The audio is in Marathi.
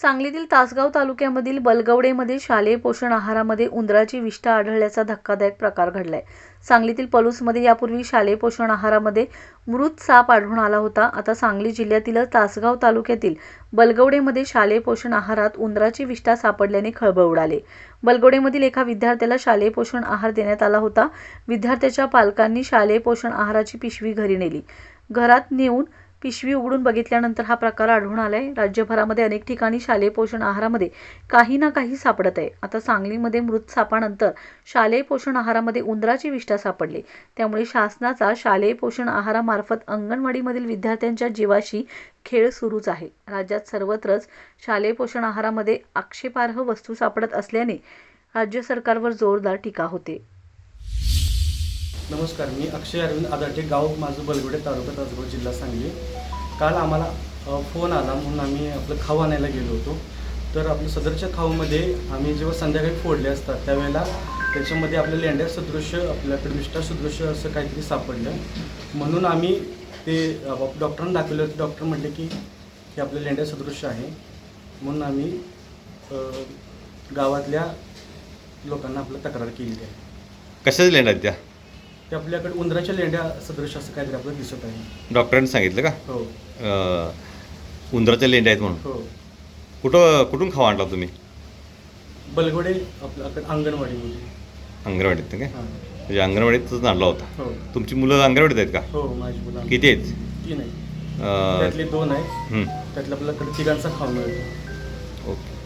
सांगलीतील तासगाव तालुक्यामधील बलगवडेमध्ये शालेय पोषण आहारामध्ये उंदराची विष्ठा आढळल्याचा धक्कादायक प्रकार घडलाय. सांगलीतील पलूसमध्ये यापूर्वी शालेय पोषण आहारामध्ये मृत साप आढळून आला होता. आता सांगली जिल्ह्यातील तासगाव तालुक्यातील बलगवडेमध्ये शालेय पोषण आहारात उंदराची विष्ठा सापडल्याने खळबळ उडाले. बलगवडेमधील एका विद्यार्थ्याला शालेय पोषण आहार देण्यात आला होता. विद्यार्थ्याच्या पालकांनी शालेय पोषण आहाराची पिशवी घरी नेली. घरात नेऊन पिशवी उघडून बघितल्यानंतर हा प्रकार आढळून आलाय. राज्यभरामध्ये अनेक ठिकाणी शालेय पोषण आहारामध्ये काही ना काही सापडत आहे. आता सांगलीमध्ये मृत सापानंतर शालेय पोषण आहारामध्ये उंदराची विष्ठा सापडली. त्यामुळे शासनाचा शालेय पोषण आहारामार्फत अंगणवाडीमधील विद्यार्थ्यांच्या जीवाशी खेळ सुरूच आहे. राज्यात सर्वत्रच शालेय पोषण आहारामध्ये आक्षेपार्ह वस्तू सापडत असल्याने राज्य सरकारवर जोरदार टीका होते. नमस्कार मी अक्षय अरविंद आदाटे गाव माझं बलगुडे तालुका तासगाव जिल्हा सांगली. काल आम्हाला फोन आला म्हणून आम्ही आपलं खाऊ आणायला गेलो होतो. तर आपल्या सदरच्या खाऊमध्ये आम्ही जेव्हा संध्याकाळी फोडले असतात त्यावेळेला त्याच्यामध्ये आपल्या लेंड्या सदृश्य आपल्याकडे विष्ठा सदृश्य असं काहीतरी सापडलं. म्हणून आम्ही ते डॉक्टरांना दाखवलं. होतं डॉक्टर म्हटले की हे आपलं लेंड्या सदृश्य आहे. म्हणून आम्ही गावातल्या लोकांना आपलं तक्रार केली आहे. कशाच लेंड्या त्या? ते आपल्याकडे उंदराच्या लेंड्या सदृश असं काहीतरी आपल्याला दिसत आहे. डॉक्टरांनी सांगितलं का? हो. अं, उंदराच्या लेंड्या आहेत म्हणून. हो. कुठं कुठून खावा आणला तुम्ही? बलगोडे आपल्याकडे अंगणवाडीमध्ये अंगणवाडीत काय? हां. म्हणजे अंगणवाडीतच आणला होता. हो. तुमची मुलं अंगणवाडीत आहेत का? हो माझी मुलं किती आहेत? तीन आहे अं, त्यातले दोन आहेत. हं, त्यातल्या आपल्याकडे तिघांचा खाऊ मिळतो. ओके.